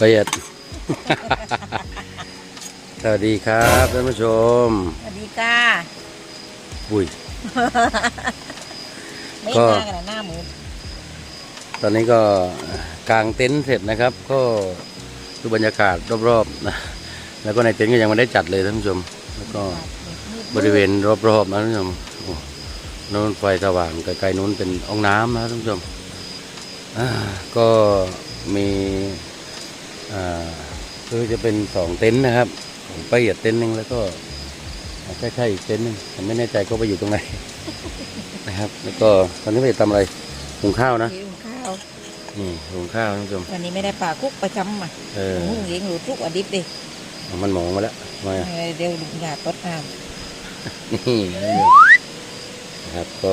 ประหยัด สวัสดีครับท่านผู้ชม สวัสดีค่ะอุ้ยไม่ก็หน้ากันนะหน้าหมูตอนนี้ก็กางเต็นท์เสร็จนะครับ ก็ดูบรรยากาศรอบๆนะแล้วก็ในเต็นท์ก็ยังไม่ได้จัดเลยท่านผู้ชม แล้วก็บริเวณรอบๆนะท่านผู้ชมโอ้โน้นไฟสว่างไกลๆนู้นเป็นห้องน้ำนะท่านผู้ชมอ่าก็มีอ่า คือจะเป็นสองเต็นท์นะครับของประหยัดเต็นท์หนึงแล้วก็ใช่ๆอีกเต็นท์หนึงผมไม่แน่ใจก็ไปอยู่ตรงไหนนะครับ แล้วก็ตอนนี้ไปทำอะไรหุงข้าวนะกินข้าวนี่หุงข้าวท่านผู้ชมวันนี้ไม่ได้ปลาคุกประจำอะเออหุงเลี้ยงหรือทุกอาทิตย์ดิมันหมองมาแล้วทำไมอะเออเดี๋ยวลุงอยากตดน้นี่นะครับก็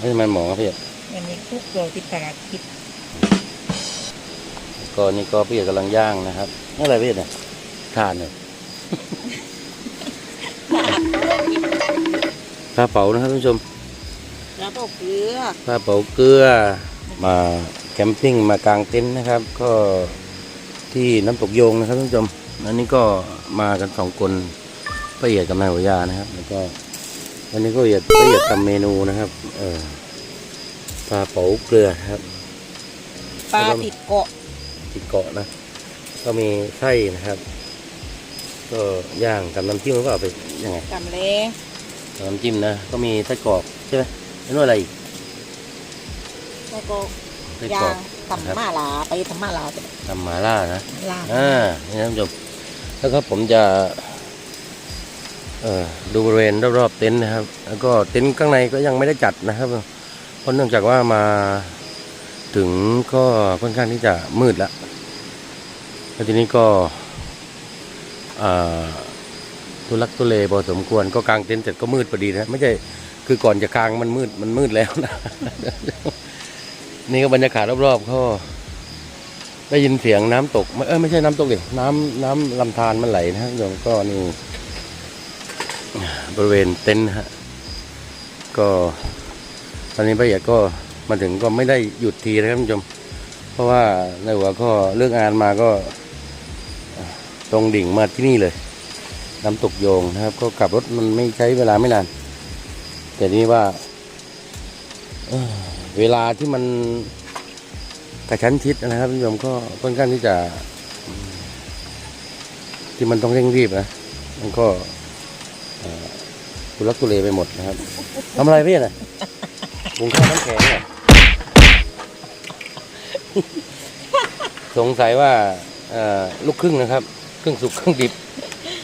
ให้มันหมองครับพี่ำวันนี้คุกตัวที่ตลาดคิด ก็นี่ก็พี่กำลังย่างนะครับนี่อะไรพี่เนี่ยทานเนี่ยผ้าเป๋านะครับท่านผู้ชมแล้วก็เกลือผ้าเป๋าเกลือมาแคมปิ้งมากางเต็นท์นะครับ ก็ที่น้ำตกโยงนะครับท่านผู้ชมอันนี้ก็มากันสองคนประเอียดกับนายหัวยานะครับ แล้วก็วันนี้ก็ละเอียดประเอียดทำเมนูนะครับ เออปลาเป๋าเกลือครับปลาติดเกาะ ติดเกาะนะ ก็มีไส้นะครับ ก็ย่างกับน้ำจิ้มก็เอาไปยังไงกำเลกับน้ำจิ้มนะ ก็มีไส้กรอกใช่ไหมแล้วนู่นอะไรอีกแล้วก็ไส้ยากรอกทำมาลาไปทำมาลาไปทำหมาล่านะลาอ่านี่ท่านผู้ชมแล้วก็ผมจะเอ่อดูบริเวณรอบๆเต็นท์นะครับ แล้วก็เต็นท์ข้างในก็ยังไม่ได้จัดนะครับ เพราะเนื่องจากว่ามาถึงก็ค่อนข้างที่จะมืดแล้ว แล้วทีนี้ก็ทุลักทุเลพอสมควรก็กางเต็นท์เสร็จก็มืดพอดีนะไม่ใช่คือก่อนจะกางมันมืดมันมืดแล้วนะนี่ก็บรรยากาศรอบๆก็ได้ยินเสียงน้ำตกเออไม่ใช่น้ำตกดิน้ำน้ำลำธารมันไหลนะโยมก็นี่บริเวณเต็นท์ฮะก็ตอนนี้ป้าเอียดก็มาถึงก็ไม่ได้หยุดทีนะครับคุณผู้ชมเพราะว่าในหัวข้อเรื่องงานมาก็ ตรงดิ่งมาที่นี่เลยน้ำตกโยงนะครับ ก็กลับรถมันไม่ใช้เวลาไม่นาน แต่นี่ว่าเวลาที่มันกระชั้นชิดนะครับคุณผู้ชมก็ค่อนข้างที่จะ ที่มันต้องเร่งรีบนะมันก็ทุลักทุเลไปหมดนะครับทำอะไรพี่น่ะหุงข้าวน้ำแข็งเนี่ยสงสัยว่าลูกครึ่งนะครับ รึ่งสุกครึ่งดิบ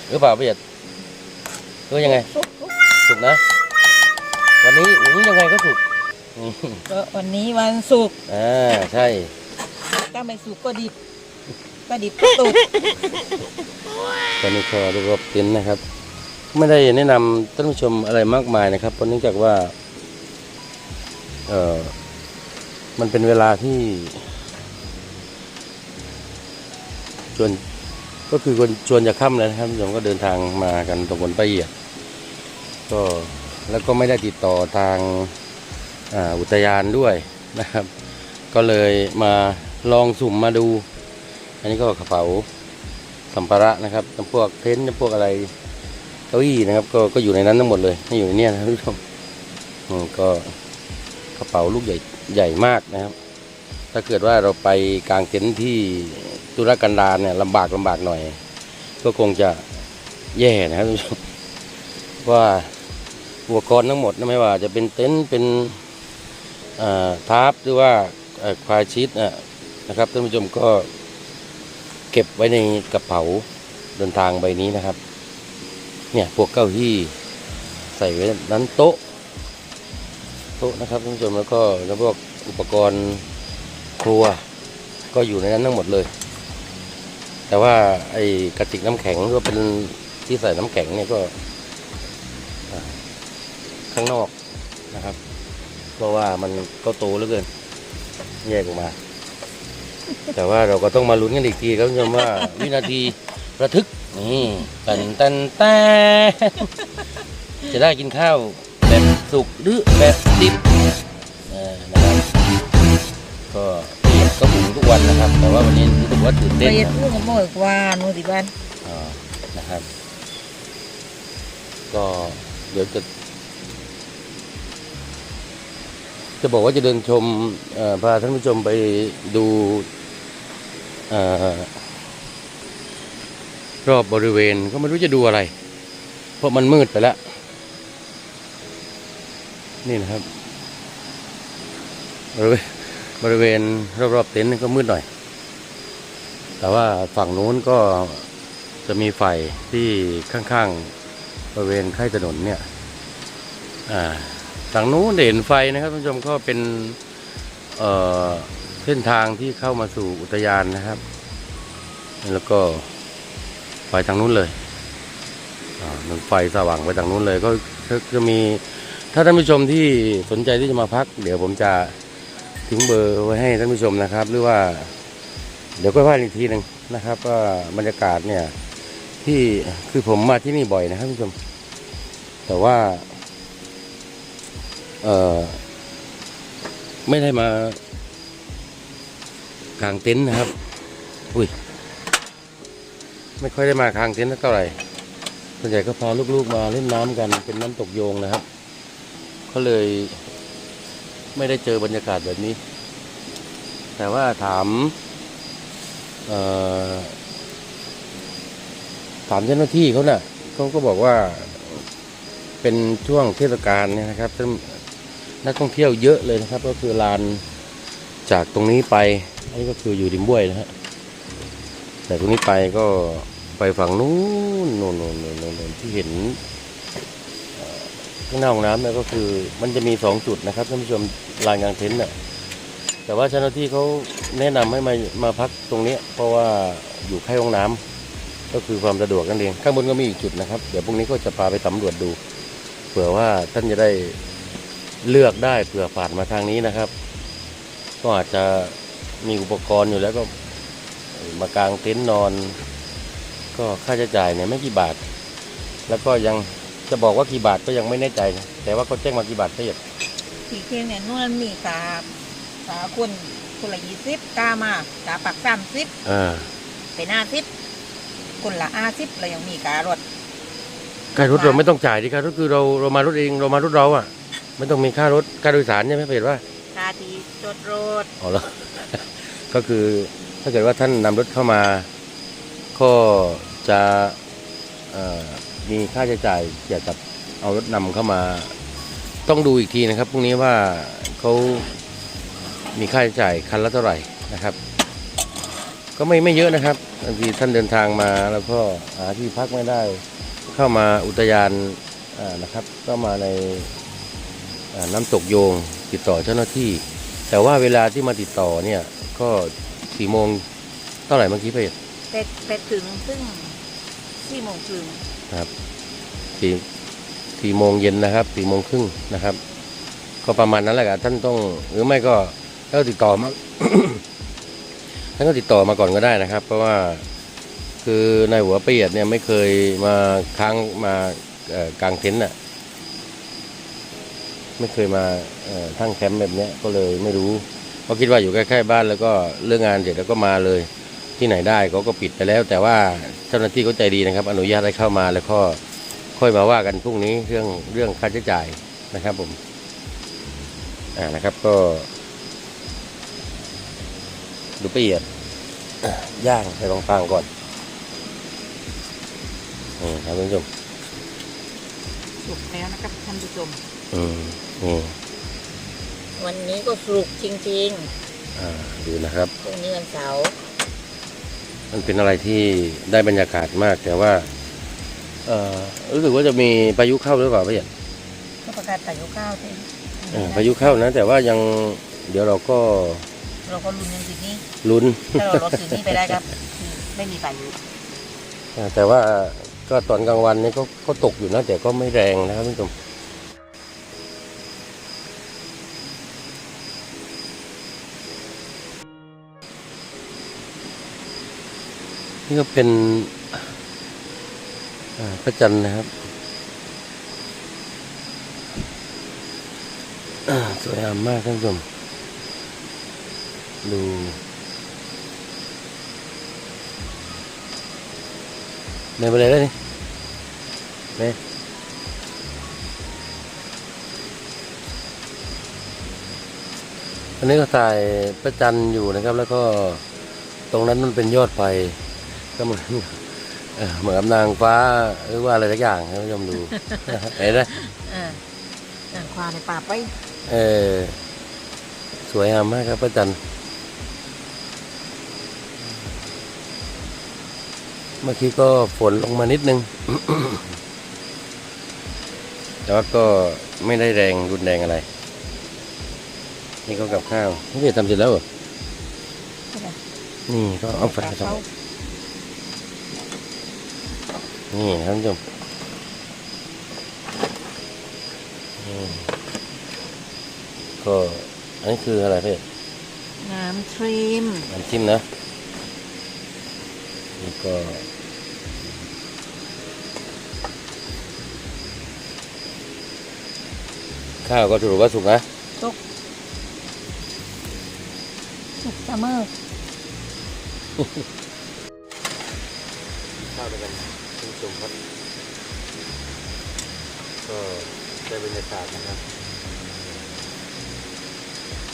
หรือเปล่าพี่เอียดหรือว่ายังไงสุกนะ วันนี้อุ้ยยังไงก็สุกอืมก็วันนี้วันศุกร์อ่าใช่ ถ้าไม่สุกร์ก็ดิบก็ดิบก็ตุกตอนนี้ก็รวบเต็นท์นะครับ ไม่ได้แนะนำท่านผู้ชมอะไรมากมายนะครับ เพราะเนื่องจากว่าเออมันเป็นเวลาที่ชวน ก็คือคนชวนจะค่ำแล้วนะครับผมก็เดินทางมากันตรงบนป้ายเอียดก็แล้วก็ไม่ได้ติดต่อทางอ่าอุทยานด้วยนะครับ ก็เลยมาลองสุ่มมาดู อันนี้ก็กระเป๋าสัมภาระนะครับจำพวกเต็นจำพวกอะไรเก้าอี้นะครับ ก็ก็อยู่ในนั้นทั้งหมดเลยไม่อยู่ในนี้นะครับทุกผู้ชมอืมก็กระเป๋าลูกใหญ่ใหญ่มากนะครับ ถ้าเกิดว่าเราไปกางเต็นท์ที่ตุรกันดารเนี่ยลำบากลำบากหน่อย ก็คงจะแย่นะครับทุกผู้ชมว่าอุปกรณ์ทั้งหมดนะไม่ว่าจะเป็นเต็นท์เป็นทาร์ปหรือว่าควายชีตนะนะครับท่านผู้ชมก็เก็บไว้ในกระเป๋าเดินทางใบนี้นะครับ เนี่ยพวกเก้าอี้ใส่ไว้นั้นโต๊ะ โต๊ะนะครับท่านผู้ชมแล้วก็แล้วพวกอุปกรณ์ ครัวก็อยู่ในนั้นทั้งหมดเลย แต่ว่าไอ้กระติกน้ำแข็งหรือว่เป็นที่ใส่น้ำแข็งเนี่ยก็ข้างนอกนะครับ เพราะว่ามันก็โตเหลือเกินแยกออกมา แต่ว่าเราก็ต้องมาลุ้นกันอีกทีครับคุณผู้ชมว่าวินาทีระทึกนี่ตันตันแตนจะได้กินข้าวแบบสุกหรือแบบดิบเออนะครับ ก็ก็หุงทุกวันนะครับ แต่ว่าวันนี้รู้สึกว่าตื่นไปเต้นเย็ดนะลูกกับโมยกวานมูสิบ้านอ่านะครับ ก็เดี๋ยวจะ จะบอกว่าจะเดินชมเอ่อพาท่านผู้ชมไปดูเอ่อรอบบริเวณก็ไม่รู้จะดูอะไร เพราะมันมืดไปแล้ว นี่นะครับบริเวณ บริเวณรอบๆเต็นท์ก็มืดหน่อย แต่ว่าฝั่งนู้นก็จะมีไฟที่ข้างๆบริเวณค่ายถนนเนี่ยอ่าฝั่งนู้นเห็นไฟนะครับท่านผู้ชมก็เป็นเอ่อเส้นทางที่เข้ามาสู่อุทยานนะครับ แล้วก็ไปทางนู้นเลยอ่ามันไฟสว่างไปทางนู้นเลยก็จะมีถ้าท่านผู้ชมที่สนใจที่จะมาพัก เดี๋ยวผมจะ ทิ้งเบอร์ไว้ให้ท่านผู้ชมนะครับ หรือว่า เดี๋ยวก็ว่าอีกทีหนึ่งนะครับว่าบรรยากาศเนี่ยที่คือผมมาที่นี่บ่อยนะครับท่านผู้ชม แต่ว่า เออไม่ได้มากางเต็นท์นะครับ อุ้ย ไม่ค่อยได้มากางเต็นท์เท่าไหร่ส่วนใหญ่ก็พาลูกๆมาเล่นน้ำกันเป็นน้ำตกโยงนะครับ ก็เลย ไม่ได้เจอบรรยากาศแบบนี้ แต่ว่าถามถามเจ้าหน้าที่เขาน่ะเขาก็บอกว่าเป็นช่วงเทศกาลเนี่ยนะครับนักท่องเที่ยวเยอะเลยนะครับ ก็คือลานจากตรงนี้ไปอันนี้ก็คืออยู่ริมบ้วยนะฮะแต่ตรงนี้ไปก็ไปฝั่งนู้นโน่นโน่นโน่นน่นโน่นที่เห็น ข้างหน้าห้องน้ำเนี่ยก็คือมันจะมีสองจุดนะครับท่านผู้ชมลานกลางเต็นท์น่ะแต่ว่าเจ้าหน้าที่เขาแนะนำให้มามาพักตรงเนี้ยเพราะว่าอยู่ใกล้ห้องน้ำก็คือความสะดวกกันเองข้างบนก็มีอีกจุดนะครับ เดี๋ยวพรุ่งนี้ก็จะพาไปสำรวจดู เผื่อว่าท่านจะได้เลือกได้เผื่อผ่านมาทางนี้นะครับ ก็อาจจะมีอุปกรณ์อยู่แล้วก็มากางเต็นท์นอน ก็ค่าใช้จ่ายเนี่ยไม่กี่บาท แล้วก็ยัง จะบอกว่ากี่บาทก็ยังไม่แน่ใจนะแต่ว่าเขาแจ้งมากี่บาทละเอียดสีเคียงเนี่ยนู่นมีกาสาคนคนละยี่สิบกามากาปักสามสิบอ่าเป็นห้าสิบคนละห้าสิบเรายังมีการถค่ารถเราไม่ต้องจ่ายดิค่ารถคือเราเรามารถเองเรามารถเราอะ ไม่ต้องมีค่ารถค่าโดยสารใช่ไหมเห็นว่าคาทีจดรถอ๋อแล้วก็คือถ้าเกิดว่าท่านนำรถเข้ามา ก็จะเอ่อ มีค่าใช้จ่ายเกี่ยวกับเอารถนำเข้ามา ต้องดูอีกทีนะครับพรุ่งนี้ว่าเขามีค่าใช้จ่ายคันละเท่าไหร่นะครับ ก็ไม่ไม่เยอะนะครับบางทีท่านเดินทางมาแล้วก็หาที่พักไม่ได้ เข้ามาอุทยานนะครับ ก็มาในน้ำตกโยงติดต่อเจ้าหน้าที่ แต่ว่าเวลาที่มาติดต่อเนี่ย ก็สี่โมงเท่าไหร่เมื่อกี้ไปเป็ดเป็ดถึงซึ่งสี่โมงถึง สี่สี่โมงเย็นนะครับสี่โมงครึ่งนะครับ ก็ประมาณนั้นแหละครับท่านต้องหรือไม่ก็ถ้าติดต่อมาท่านก็ติดต่อมาก่อนก็ได้นะครับ เพราะว่าคือในหัวเปียดเนี่ยไม่เคยมาค้างมาเอ่อกางเต็นท์น่ะไม่เคยมาทั้งแคมป์แบบเนี้ยก็เลยไม่รู้เพราะคิดว่าอยู่ใกล้ๆบ้านแล้วก็เรื่องงานเสร็จแล้วก็มาเลย ที่ไหนได้เขาก็ปิดไปแล้ว แต่ว่าเจ้าหน้าที่เขาใจดีนะครับ อนุญาตให้เข้ามาแล้วก็ค่อยมาว่ากันพรุ่งนี้เรื่องเรื่องค่าใช้จ่ายนะครับผมอ่านะครับก็ ดูละเอียดอะย่างให้ฟังๆก่อนอืมครับคุณผู้ชมสุกแล้วนะครับท่านผู้ชมอืมนี่วันนี้ก็สุกจริงอ่าดูนะครับๆพรุ่งนี้วันเสาร์ มันเป็นอะไรที่ได้บรรยากาศมาก แต่ว่าเอ่อรู้สึกว่าจะมีพายุเข้าหรือเปล่าพี่เอกก็ประกาศแต่ยุข้าวที่อ่าพายุเข้านะ แต่ว่ายังเดี๋ยวเราก็เราก็ลุ้นกันสินี้ลุ้นถ้าเราลดสินี้ไปได้ครับคือไม่มีพายุอ่าแต่ว่าก็ตอนกลางวันนี่ก็ก็ตกอยู่นะแต่ก็ไม่แรงนะครับคุณผู้ชม นี่ก็เป็นพระจันทร์นะครับ สวยงามมากท่านผู้ชมดู Mày vào đây đây đi Đây อันนี้ก็ถ่ายประจันทร์อยู่นะครับ แล้วก็ตรงนั้นมันเป็นยอดไฟ ก็เหมือนเอ่อเหมือนกับนางฟ้าหรือว่าอะไรสักอย่างให้ท่านผู้ชมดูเห็นไหมเออเออควาในป่าไปเออสวยงามมากครับพระจันทร์เมื่อกี้ก็ฝนลงมานิดนึง แต่ว่าก็ไม่ได้แรงรุนแรงอะไร นี่ก็กับข้าว นี่เดี๋ยวทำเสร็จแล้วเหรอ นี่ก็เอาไฟไปส่อง นี่ท่านผู้ชมอืมก็อันนี้คืออะไรพี่น้ำทรีมน้ำจิ้มนะนี่ก็ข้าวก็ถือว่าสุกนะสุกเสมอ คุณผู้ชมครับ ก็ได้บรรยากาศนะครับ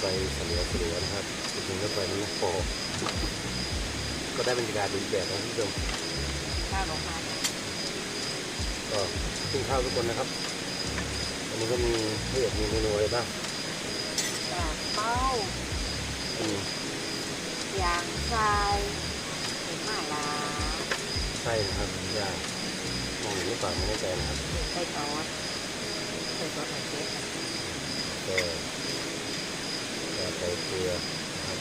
ไปสลัวสลัวนะครับจริงๆก็ไปนี่โปก็ได้บรรยากาศดีแบบนะคุณผู้ชมข้าวลงมาก็กินข้าวทุกคนนะครับอันนี้ก็มีเพื่อนมีเมนูอะไรบ้างจากเป้าอืมยางทรายเป็นมาลาไส้นะครับย่าง มองเห็นหรือเปล่าไม่แน่ใจนะครับใส่ซอสใส่ซอสหอยเชฟก็จะใส่เกลือนะครับ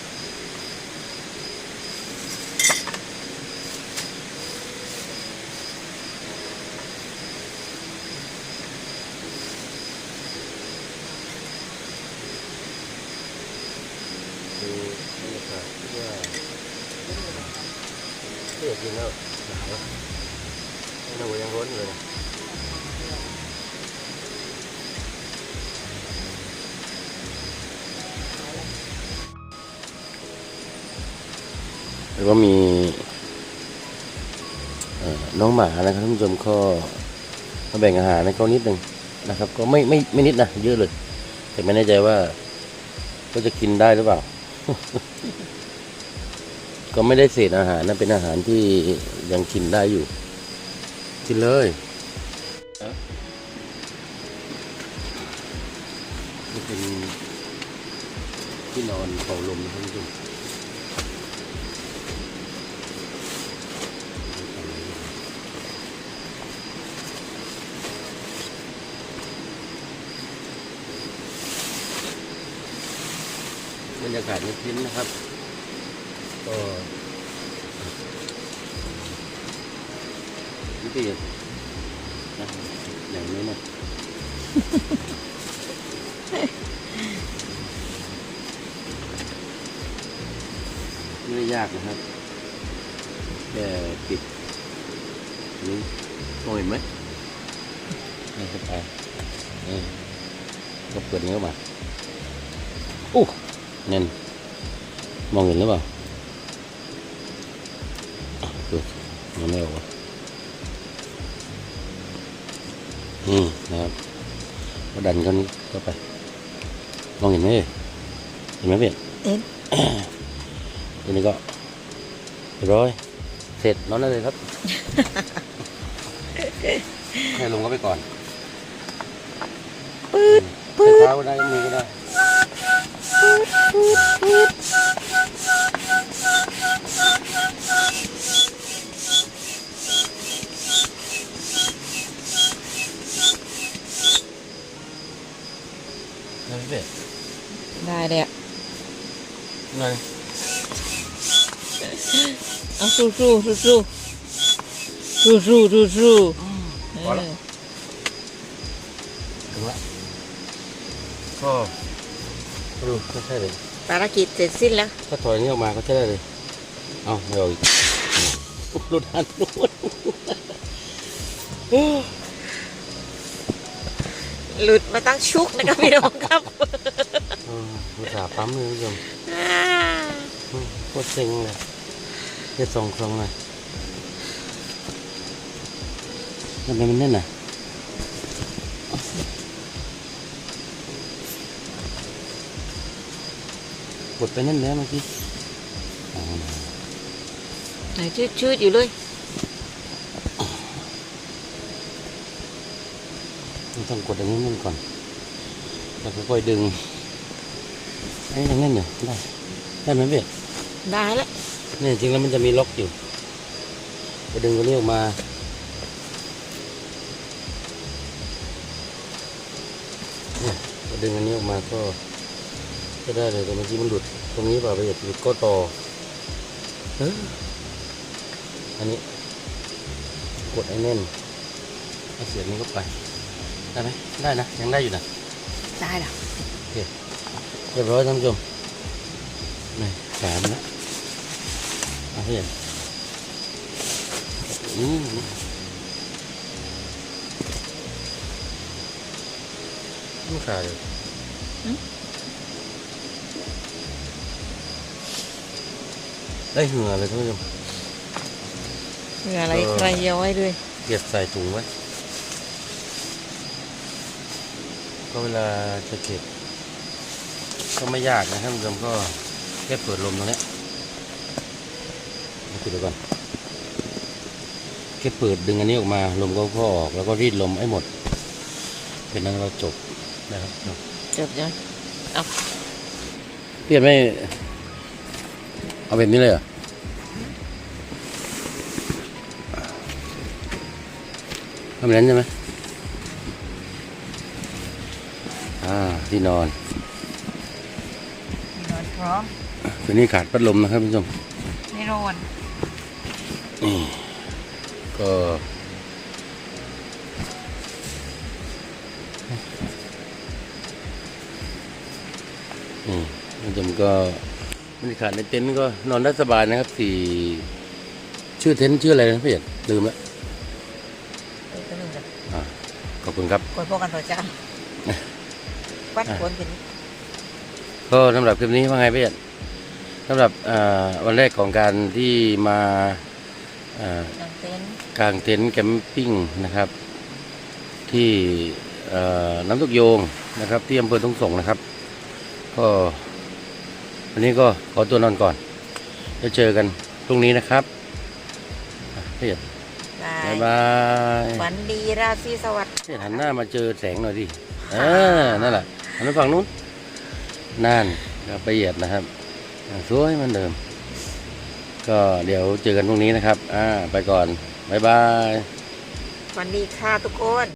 ดูบรรยากาศที่ว่าเสียกินแล้วหนาวแล้ว หนาวยังร้อนอยู่เลยหรือว่ามีน้องหมานะครับท่านผู้ชมก็มาแบ่งอาหารให้เขานิดหนึ่งนะครับ ก็ไม่ไม่ไม่นิดนะเยอะเลย แต่ไม่แน่ใจว่าก็จะกินได้หรือเปล่า ก็ไม่ได้เศษอาหารนะเป็นอาหารที่ยังกินได้อยู่ กินเลยนี่เป็นที่นอนเป่าลมนะครับท่านผู้ชมบรรยากาศในทิ้นนะครับ ก็ นี่ตีนะอย่างนี้นะไม่ได้ยากนะครับแค่ปิดนี่มองเห็นไหมนี่เข้าไปนี่ก็เปิดนี้อมาโอ้เน่นมองเห็นหรือเปล่าเปิดยังไม่ออก นะครับก็ดันเขานี้เข้าไป มองเห็นไหมเอ่ยเห็นไหมเพียนเห็นทีนี้ก็เรียบร้อย เสร็จนอนได้เลยครับ ให้ลงก็ไปก่อนปืดใช้เท้าก็ได้มือก็ได้ได้ ได้เลยอะนั่นเอาสู้สู้สู้สู้สู้สู้สู้สู้พอแล้วถึงละก็ดูก็ใช่เลยภารกิจเสร็จสิ้นแล้ว ถ้าถอยนี้ออกมาก็ใช่ได้เลย เอาไม่เอาอีกหลุดหันหลุด หลุดมาตั้งชุกนะครับพี่น้องครับเออภาษาห์ปั๊มเลยคุณผู้ชมอ่าอืมโคตรเซ็งเลยจะส่งครงเลยทำไมมันแน่นอะกดไปนั่นแล้วเมื่อกี้อ๋อไหนชืดชืดอยู่เลย มัน ต้องกดอย่างนี้มันก่อนแล้วค่อยๆดึงไอ้ยังแน่นอยู่ได้ได้ไหมเบี้ยได้แล้วเนี่ยจริงแล้วมันจะมีล็อกอยู่ไปดึงตัวนี้ออกมาเนี่ยพอดึงอันนี้ออกมาก็ก็ได้เลยแต่เมื่อกี้มันหลุดตรงนี้เปล่าไปหยุดก็ต่อเอออันนี้กดไอ้แน่นเอาเสียบนี้เข้าไป ได้ไหมได้นะ ยังได้อยู่นะ ได้แล้วเรียบร้อยท่านผู้ชมนี่แขนนะเอาเห็นอืมไม่ขาดเลยได้เหงื่อเลยท่านผู้ชมเหงื่ออะไรเออใครเอาไว้ด้วยเก็บใส่ถุงไว้ ก็เวลาจะเก็บ ก็ไม่ยากนะท่านผู้ชมก็แค่เปิดลมตรงเนี้ยมาปิดดูก่อนแค่เปิดดึงอันนี้ออกมาลมก็ก็ออกแล้วก็รีดลมให้หมดเป็นนั้นเราจบนะครับจบยังเปลี่ยนไม่เอาแบบนี้เลยเหรอทำแบบนั้นใช่ไหม ที่นอน นอนพร้อมตัวนี้ขาดพัดลมนะครับคุณผู้ชมไม่ร้อนนี่ก็อืมคุณผู้ชมก็บรรยากาศในเต็นท์ก็นอนได้สบายนะครับสี่ชื่อเต็นท์ชื่ออะไรนะพี่เอกลืมแล้วเออตัวหนึงจ้ะอ่าขอบคุณครับคนพวกกันต่อจ้า วัดคนเป็นก็สำหรับคลิปนี้ว่าไงพี่เอกสำหรับอ่าวันแรกของการที่มาอ่านางเต็นท์กางเต็นท์แคมปิ้งนะครับ ที่เอ่อน้ำตกโยงนะครับ ที่อำเภอทุ่งสงนะครับ ก็วันนี้ก็ขอตัวนอนก่อนจะเจอกันพรุ่งนี้นะครับอะพี่เอกบาบ๊ายยบายฝันดีราศีสวัสดิ์พี่เอกหันหน้ามาเจอแสงหน่อยดิเออนั่นแหละ อันไปฝั่งนู้นนั่นครับละเอียดนะครับสวยเหมือนเดิม ก็เดี๋ยวเจอกันพรุ่งนี้นะครับ อ่า ไปก่อน บ๊ายบายวันดีค่ะทุกคน